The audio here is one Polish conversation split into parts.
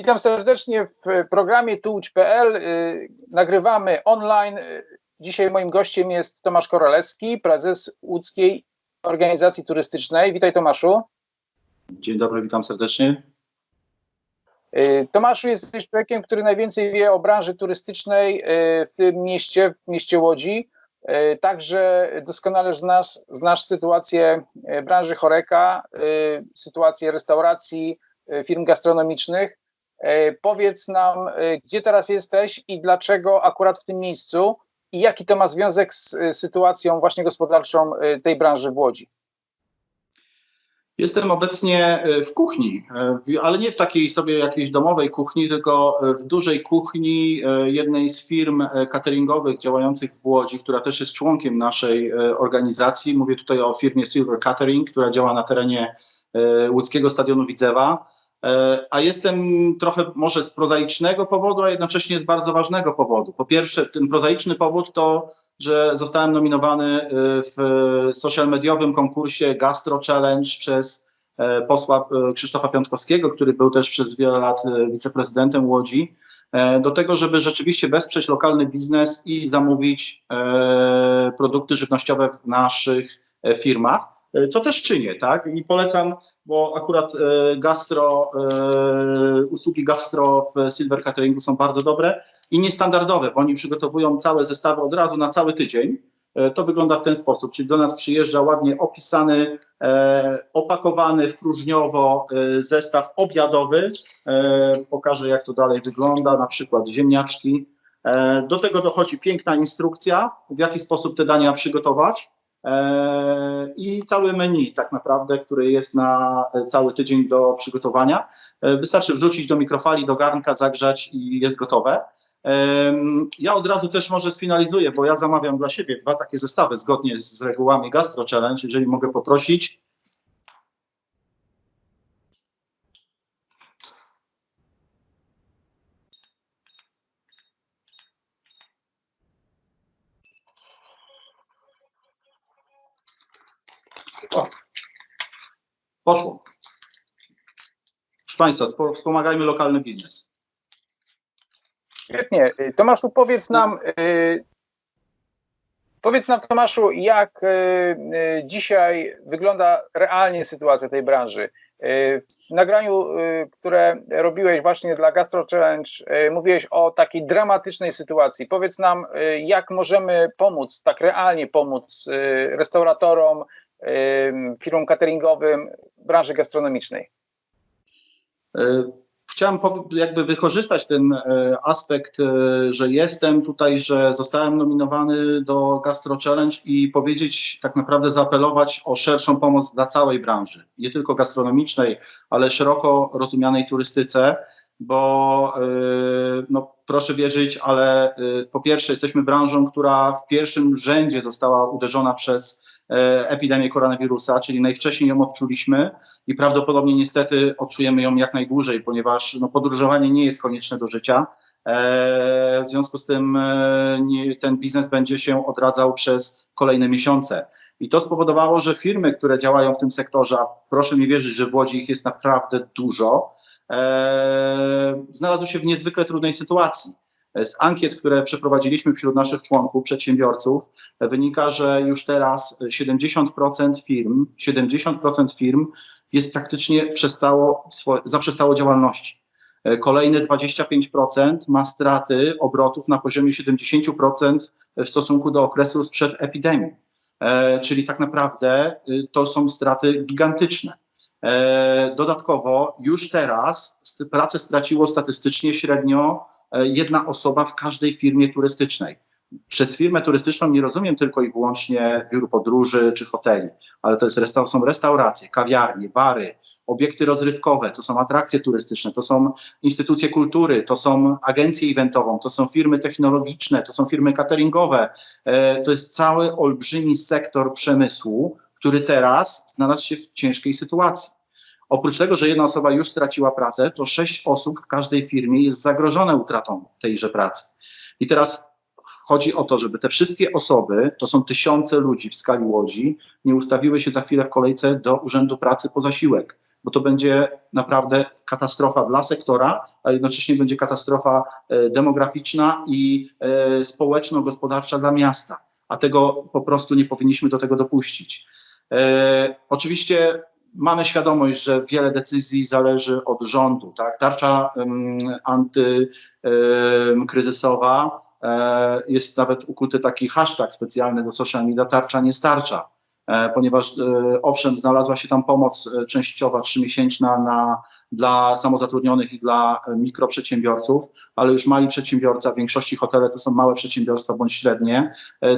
Witam serdecznie w programie tułcz.pl. Y, Nagrywamy online. Y, Dzisiaj moim gościem jest Tomasz Korolewski, prezes łódzkiej organizacji turystycznej. Witaj Tomaszu. Dzień dobry, witam serdecznie. Y, Tomaszu, jesteś człowiekiem, który najwięcej wie o branży turystycznej w tym mieście, w mieście Łodzi. Y, Także doskonale znasz, znasz sytuację y, branży choreka, y, sytuację restauracji, firm gastronomicznych. Powiedz nam, gdzie teraz jesteś i dlaczego akurat w tym miejscu i jaki to ma związek z sytuacją właśnie gospodarczą tej branży w Łodzi. Jestem obecnie e, w kuchni, e, ale nie w takiej sobie jakiejś domowej kuchni, tylko e, w dużej kuchni jednej z firm cateringowych działających w Łodzi, która też jest członkiem naszej organizacji. Mówię tutaj o firmie Silver Catering, która działa na terenie łódzkiego stadionu Widzewa. A jestem trochę może z prozaicznego powodu, a jednocześnie z bardzo ważnego powodu. Po pierwsze, ten prozaiczny powód to że zostałem nominowany y, w social mediowym konkursie Gastro Challenge przez e, posła e, Krzysztofa Piątkowskiego, który był też przez wiele lat e, wiceprezydentem Łodzi, do tego, żeby rzeczywiście wesprzeć lokalny biznes i zamówić produkty żywnościowe w naszych firmach. Co też czynię, tak? I polecam, bo akurat gastro, usługi gastro w Silver Cateringu są bardzo dobre i niestandardowe, bo oni przygotowują całe zestawy od razu na cały tydzień. E, To wygląda w ten sposób, czyli do nas przyjeżdża ładnie opisany, e, opakowany w próżniowo e, zestaw obiadowy. Pokażę, jak to dalej wygląda, na przykład ziemniaczki. Do tego dochodzi piękna instrukcja, w jaki sposób te dania przygotować. I cały menu, tak naprawdę, który jest na cały tydzień do przygotowania. Wystarczy wrzucić do mikrofali, do garnka, zagrzać i jest gotowe. Ja od razu też może sfinalizuję, bo ja zamawiam dla siebie dwa takie zestawy zgodnie z regułami Gastro Challenge, jeżeli mogę poprosić. O, poszło. Proszę Państwa, spo- wspomagajmy lokalny biznes. Świetnie. Y, Tomaszu, powiedz nam, y, powiedz nam, Tomaszu, jak y, dzisiaj wygląda realnie sytuacja tej branży. W nagraniu, które robiłeś właśnie dla Gastro Challenge, mówiłeś o takiej dramatycznej sytuacji. Powiedz nam, jak możemy pomóc, tak realnie pomóc restauratorom, firmom cateringowym, branży gastronomicznej. Chciałem jakby wykorzystać ten e, aspekt, e, że jestem tutaj, że zostałem nominowany do Gastro Challenge i powiedzieć, tak naprawdę zaapelować o szerszą pomoc dla całej branży, nie tylko gastronomicznej, ale szeroko rozumianej turystyce, bo e, no, proszę wierzyć, ale po pierwsze jesteśmy branżą, która w pierwszym rzędzie została uderzona przez epidemię koronawirusa, czyli najwcześniej ją odczuliśmy i prawdopodobnie niestety odczujemy ją jak najdłużej, ponieważ no, podróżowanie nie jest konieczne do życia. E, w związku z tym e, ten biznes będzie się odradzał przez kolejne miesiące. I to spowodowało, że firmy, które działają w tym sektorze, a proszę mi wierzyć, że w Łodzi ich jest naprawdę dużo, e, znalazły się w niezwykle trudnej sytuacji. Z ankiet, które przeprowadziliśmy wśród naszych członków, przedsiębiorców, wynika, że już teraz 70% firm, 70% firm jest praktycznie przestało, zaprzestało działalności. Kolejne 25% ma straty obrotów na poziomie 70% w stosunku do okresu sprzed epidemii. E, Czyli tak naprawdę y, to są straty gigantyczne. E, Dodatkowo już teraz pracę straciło statystycznie średnio jedna osoba w każdej firmie turystycznej. Przez firmę turystyczną nie rozumiem tylko i wyłącznie biur podróży czy hoteli, ale to jest są restauracje, kawiarnie, bary, obiekty rozrywkowe, to są atrakcje turystyczne, to są instytucje kultury, to są agencje eventową, to są firmy technologiczne, to są firmy cateringowe. E, To jest cały olbrzymi sektor przemysłu, który teraz znalazł się w ciężkiej sytuacji. Oprócz tego, że jedna osoba już straciła pracę, to sześć osób w każdej firmie jest zagrożone utratą tejże pracy. I teraz chodzi o to, żeby te wszystkie osoby, to są tysiące ludzi w skali Łodzi, nie ustawiły się za chwilę w kolejce do Urzędu Pracy po zasiłek, bo to będzie naprawdę katastrofa dla sektora, a jednocześnie będzie katastrofa e, demograficzna i e, społeczno-gospodarcza dla miasta, a tego po prostu nie powinniśmy do tego dopuścić. E, oczywiście mamy świadomość, że wiele decyzji zależy od rządu. Tak? Tarcza antykryzysowa e, jest nawet ukuty taki hashtag specjalny do social media tarcza nie starcza, e, ponieważ e, owszem znalazła się tam pomoc częściowa trzymiesięczna na, dla samozatrudnionych i dla mikroprzedsiębiorców, ale już mali przedsiębiorca, w większości hotele to są małe przedsiębiorstwa bądź średnie,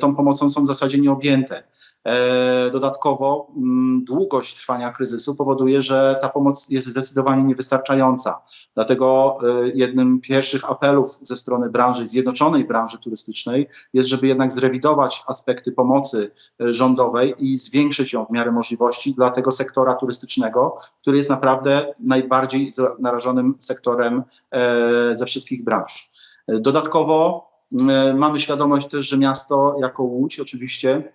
tą pomocą są w zasadzie nieobjęte. E, dodatkowo mm, długość trwania kryzysu powoduje, że ta pomoc jest zdecydowanie niewystarczająca. Dlatego e, jednym pierwszych apelów ze strony branży, zjednoczonej branży turystycznej jest, żeby jednak zrewidować aspekty pomocy e, rządowej i zwiększyć ją w miarę możliwości dla tego sektora turystycznego, który jest naprawdę najbardziej narażonym sektorem ze wszystkich branż. Dodatkowo mamy świadomość też, że miasto jako Łódź oczywiście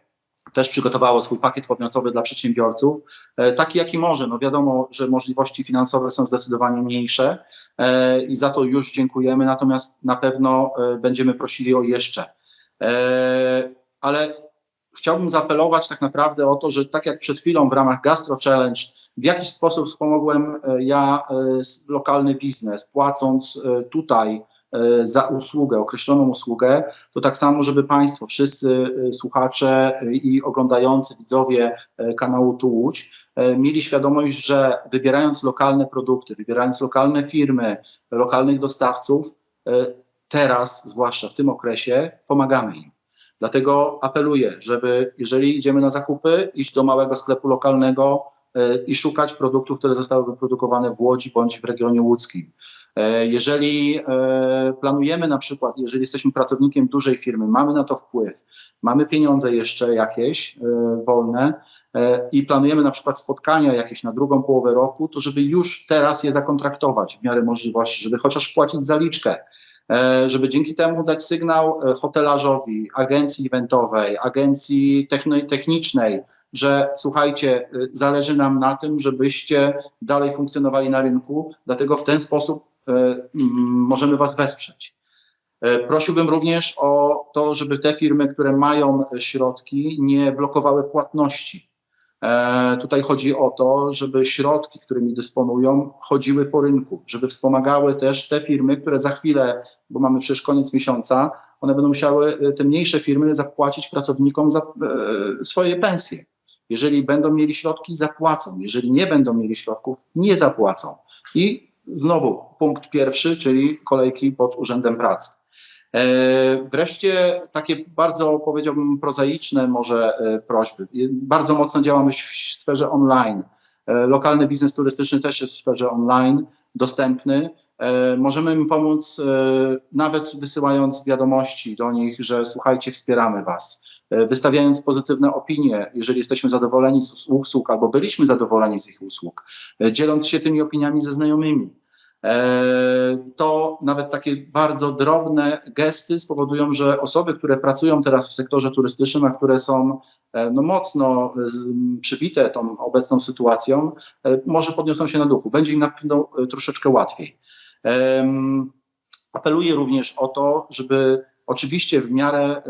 też przygotowało swój pakiet podmiotowy dla przedsiębiorców, e, taki jaki może. No wiadomo, że możliwości finansowe są zdecydowanie mniejsze e, i za to już dziękujemy, natomiast na pewno e, będziemy prosili o jeszcze. Ale chciałbym zaapelować tak naprawdę o to, że tak jak przed chwilą w ramach Gastro Challenge w jakiś sposób wspomogłem ja lokalny biznes, płacąc tutaj za usługę, określoną usługę, to tak samo, żeby Państwo, wszyscy e, słuchacze i oglądający widzowie e, kanału Tu Łódź, mieli świadomość, że wybierając lokalne produkty, wybierając lokalne firmy, lokalnych dostawców, teraz, zwłaszcza w tym okresie, pomagamy im. Dlatego apeluję, żeby jeżeli idziemy na zakupy, iść do małego sklepu lokalnego i szukać produktów, które zostały wyprodukowane w Łodzi bądź w regionie łódzkim. E, jeżeli e, planujemy na przykład, jeżeli jesteśmy pracownikiem dużej firmy, mamy na to wpływ, mamy pieniądze jeszcze jakieś e, wolne i planujemy na przykład spotkania jakieś na drugą połowę roku, to żeby już teraz je zakontraktować w miarę możliwości, żeby chociaż płacić zaliczkę, żeby dzięki temu dać sygnał hotelarzowi, agencji eventowej, agencji technicznej, że słuchajcie, zależy nam na tym, żebyście dalej funkcjonowali na rynku, dlatego w ten sposób możemy Was wesprzeć. E, prosiłbym również o to, żeby te firmy, które mają środki, nie blokowały płatności. E, tutaj chodzi o to, żeby środki, którymi dysponują, chodziły po rynku, żeby wspomagały też te firmy, które za chwilę, bo mamy przecież koniec miesiąca, one będą musiały, te mniejsze firmy, zapłacić pracownikom za swoje pensje. Jeżeli będą mieli środki, zapłacą. Jeżeli nie będą mieli środków, nie zapłacą. I Znowu punkt pierwszy, czyli kolejki pod Urzędem Pracy. E, wreszcie takie bardzo, powiedziałbym, prozaiczne może e, prośby. Bardzo mocno działamy w sferze online. E, lokalny biznes turystyczny też jest w sferze online dostępny. Możemy im pomóc nawet wysyłając wiadomości do nich, że słuchajcie, wspieramy Was. Wystawiając pozytywne opinie, jeżeli jesteśmy zadowoleni z usług albo byliśmy zadowoleni z ich usług, dzieląc się tymi opiniami ze znajomymi. To nawet takie bardzo drobne gesty spowodują, że osoby, które pracują teraz w sektorze turystycznym, a które są no, mocno przybite tą obecną sytuacją, może podniosą się na duchu. Będzie im na pewno troszeczkę łatwiej. Apeluję również o to, żeby oczywiście w miarę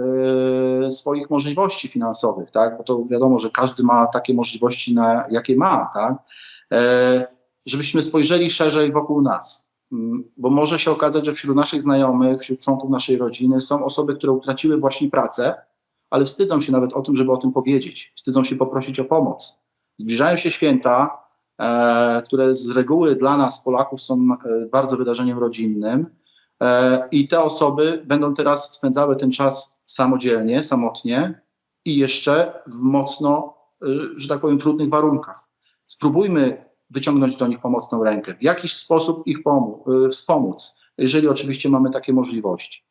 y, swoich możliwości finansowych, tak, bo to wiadomo, że każdy ma takie możliwości, na jakie ma, tak, e, żebyśmy spojrzeli szerzej wokół nas. Mm, bo może się okazać, że wśród naszych znajomych, wśród członków naszej rodziny są osoby, które utraciły właśnie pracę, ale wstydzą się nawet o tym, żeby o tym powiedzieć. Wstydzą się poprosić o pomoc. Zbliżają się święta, e, które z reguły dla nas, Polaków, są e, bardzo wydarzeniem rodzinnym E, I te osoby będą teraz spędzały ten czas samodzielnie, samotnie i jeszcze w mocno, e, że tak powiem, trudnych warunkach. Spróbujmy wyciągnąć do nich pomocną rękę, w jakiś sposób ich pomóc, e, wspomóc, jeżeli oczywiście mamy takie możliwości.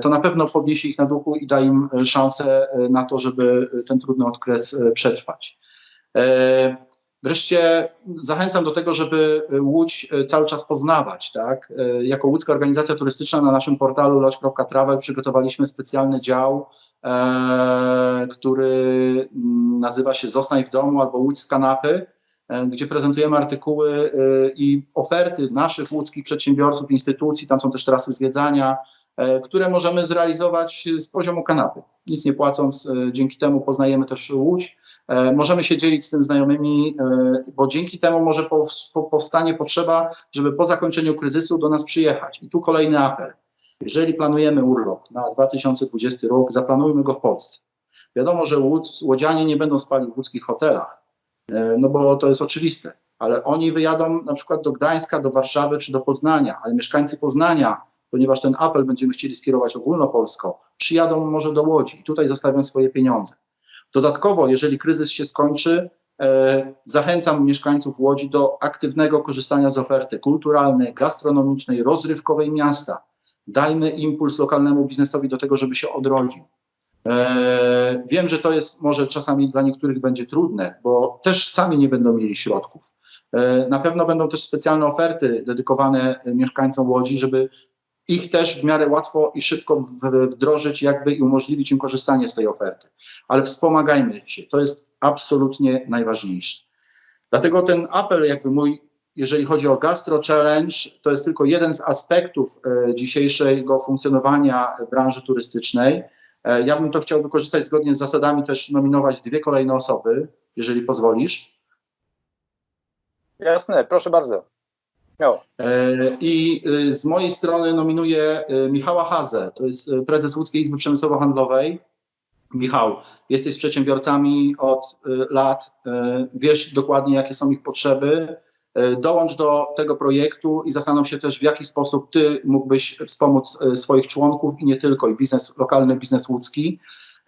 To na pewno podniesie ich na duchu i da im szansę na to, żeby ten trudny okres przetrwać. Wreszcie zachęcam do tego, żeby Łódź e, cały czas poznawać. Tak? E, Jako łódzka organizacja turystyczna na naszym portalu lodge.travel przygotowaliśmy specjalny dział, e, który mm, nazywa się Zostań w domu albo Łódź z kanapy, e, gdzie prezentujemy artykuły e, i oferty naszych łódzkich przedsiębiorców, instytucji, tam są też trasy zwiedzania, e, które możemy zrealizować z poziomu kanapy, nic nie płacąc. e, Dzięki temu poznajemy też Łódź. E, Możemy się dzielić z tym znajomymi, e, bo dzięki temu może pow- po- powstanie potrzeba, żeby po zakończeniu kryzysu do nas przyjechać. I tu kolejny apel. Jeżeli planujemy urlop na 2020 rok, zaplanujmy go w Polsce. Wiadomo, że Łódź, łodzianie nie będą spali w łódzkich hotelach, e, no bo to jest oczywiste, ale oni wyjadą na przykład do Gdańska, do Warszawy czy do Poznania, ale mieszkańcy Poznania, ponieważ ten apel będziemy chcieli skierować ogólnopolsko, przyjadą może do Łodzi i tutaj zostawią swoje pieniądze. Dodatkowo, jeżeli kryzys się skończy, e, zachęcam mieszkańców Łodzi do aktywnego korzystania z oferty kulturalnej, gastronomicznej, rozrywkowej miasta. Dajmy impuls lokalnemu biznesowi do tego, żeby się odrodził. E, wiem, że to jest może czasami dla niektórych będzie trudne, bo też sami nie będą mieli środków. E, na pewno będą też specjalne oferty dedykowane mieszkańcom Łodzi, żeby ich też w miarę łatwo i szybko wdrożyć jakby i umożliwić im korzystanie z tej oferty. Ale wspomagajmy się, to jest absolutnie najważniejsze. Dlatego ten apel jakby mój, jeżeli chodzi o Gastro Challenge, to jest tylko jeden z aspektów e, dzisiejszego funkcjonowania branży turystycznej. E, ja bym to chciał wykorzystać zgodnie z zasadami też nominować dwie kolejne osoby, jeżeli pozwolisz. Jasne, proszę bardzo. E, I y, z mojej strony nominuję y, Michała Hazę, to jest y, prezes Łódzkiej Izby Przemysłowo-Handlowej. Michał, jesteś z przedsiębiorcami od lat, wiesz dokładnie, jakie są ich potrzeby. Y, Dołącz do tego projektu i zastanów się też, w jaki sposób ty mógłbyś wspomóc swoich członków i nie tylko, i biznes, lokalny biznes łódzki.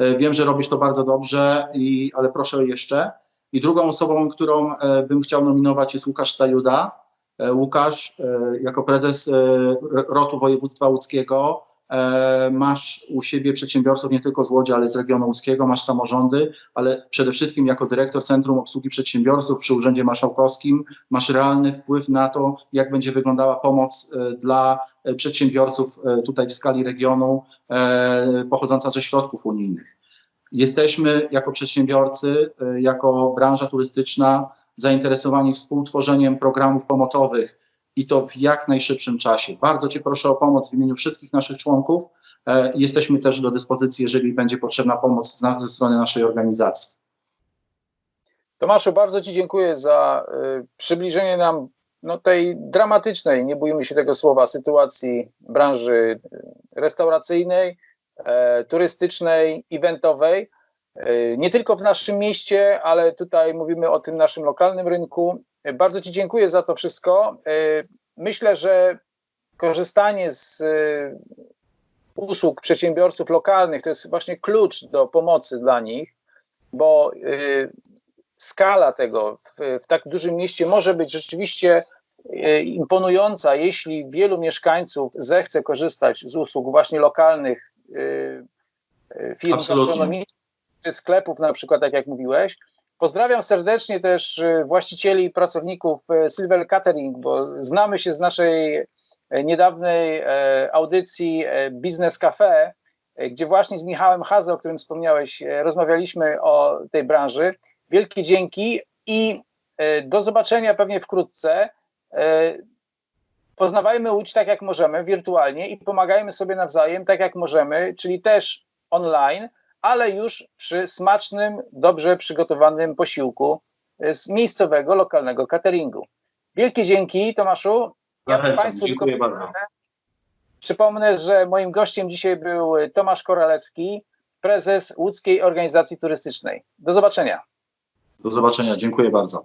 Y, Wiem, że robisz to bardzo dobrze, i, ale proszę jeszcze. I drugą osobą, którą e, bym chciał nominować jest Łukasz Stajuda. E, Łukasz, e, jako prezes e, ROTU Województwa Łódzkiego, masz u siebie przedsiębiorców nie tylko z Łodzi, ale z regionu łódzkiego, masz samorządy, ale przede wszystkim jako dyrektor Centrum Obsługi Przedsiębiorców przy Urzędzie Marszałkowskim masz realny wpływ na to, jak będzie wyglądała pomoc dla przedsiębiorców tutaj w skali regionu pochodząca ze środków unijnych. Jesteśmy jako przedsiębiorcy, jako branża turystyczna zainteresowani współtworzeniem programów pomocowych i to w jak najszybszym czasie. Bardzo Cię proszę o pomoc w imieniu wszystkich naszych członków. E, Jesteśmy też do dyspozycji, jeżeli będzie potrzebna pomoc ze strony naszej organizacji. Tomaszu, bardzo Ci dziękuję za y, przybliżenie nam no, tej dramatycznej, nie bójmy się tego słowa, sytuacji branży y, restauracyjnej, e, turystycznej, eventowej. E, nie tylko w naszym mieście, ale tutaj mówimy o tym naszym lokalnym rynku. E, Bardzo Ci dziękuję za to wszystko. E, Myślę, że korzystanie z usług przedsiębiorców lokalnych to jest właśnie klucz do pomocy dla nich, bo skala tego w, w tak dużym mieście może być rzeczywiście imponująca, jeśli wielu mieszkańców zechce korzystać z usług właśnie lokalnych firm gastronomicznych, czy sklepów na przykład, tak jak mówiłeś. Pozdrawiam serdecznie też e, właścicieli i pracowników e, Silver Catering, bo znamy się z naszej e, niedawnej audycji Business Cafe, gdzie właśnie z Michałem Hazę, o którym wspomniałeś, rozmawialiśmy o tej branży. Wielkie dzięki i do zobaczenia pewnie wkrótce. Poznawajmy Łódź tak jak możemy, wirtualnie i pomagajmy sobie nawzajem tak jak możemy, czyli też online, ale już przy smacznym, dobrze przygotowanym posiłku z miejscowego, lokalnego cateringu. Wielkie dzięki, Tomaszu. Zachęcam, dziękuję tylko bardzo. Przypomnę, że moim gościem dzisiaj był Tomasz Koralewski, prezes Łódzkiej Organizacji Turystycznej. Do zobaczenia. Do zobaczenia, dziękuję bardzo.